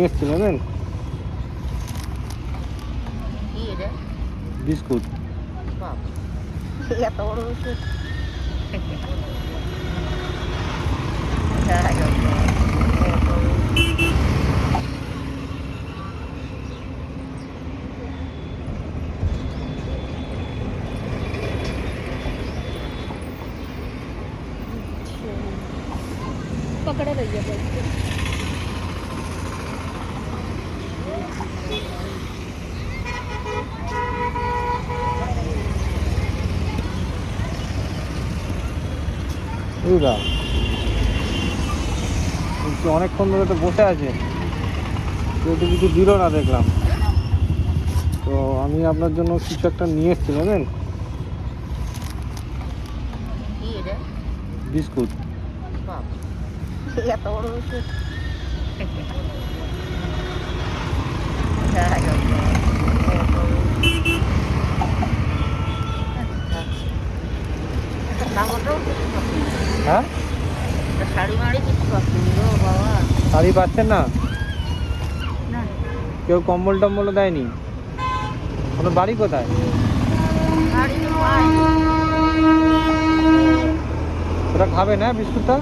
নিয়ে এসছি নেবেন কি রে বিস্কুট বাপ এত বড় ওষুধ যাই হোক, এত বড়। पकड़े रहिए বুঝলা কিন্তু অনেকক্ষণ ধরে তো বসে আছে। কেউ তো কিছু দিল না দেখলাম। তো আমি আপনার জন্য কিছু একটা নিয়ে এসছি কি বিস্কুট। বাপ হ্যাঁ? শাড়ি পাচ্ছেন না? কেউ কম্বল টম্বল দেয়নি? আপনার বাড়ি কোথায়? ওটা খাবে না বিস্কুটটা?